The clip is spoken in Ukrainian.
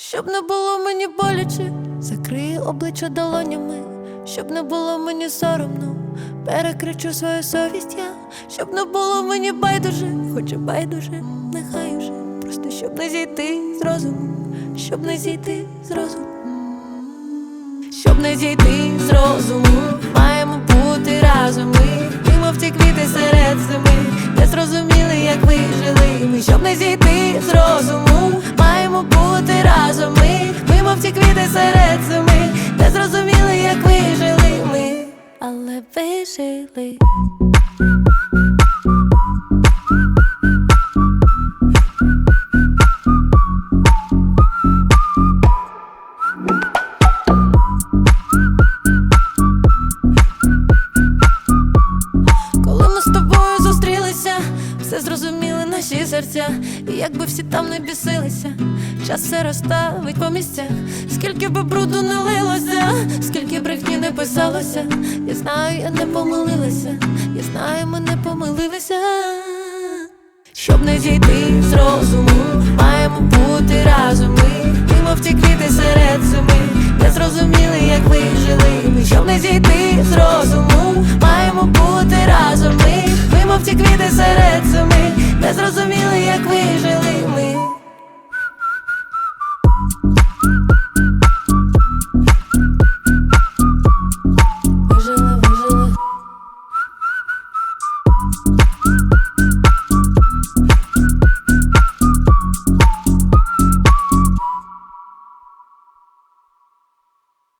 Щоб не було мені боляче, закрию обличчя долонями, щоб не було мені соромно, перекричу свою совість я, щоб не було мені байдуже, хоч і байдуже, нехай уже, просто щоб не зійти з розуму, щоб не зійти з розуму. Щоб не зійти з розуму, маємо бути разом ми, ми мов ті квіти серед зими, не зрозуміли, як ви жили ми, щоб не зійти з розуму, маємо бути разом ті квіти серед зими, не зрозуміли, як ви жили ми, але ви жили. Коли з тобою зустрілися, все зрозуміли наші серця, і якби всі там не бісилися, час все розставить по місцях, скільки би бруду не лилося, скільки брехні не писалося, я знаю, я не помилилася, я знаю, ми не помилилися. Щоб не зійти з розуму, маємо бути разом ми, ми мов ті квіти серед зими, не зрозуміли, як ви жили щоб не зійти з розуму, маємо бути разом ми, ми мов ті квіти серед зими, не зрозуміли, як вижили ми.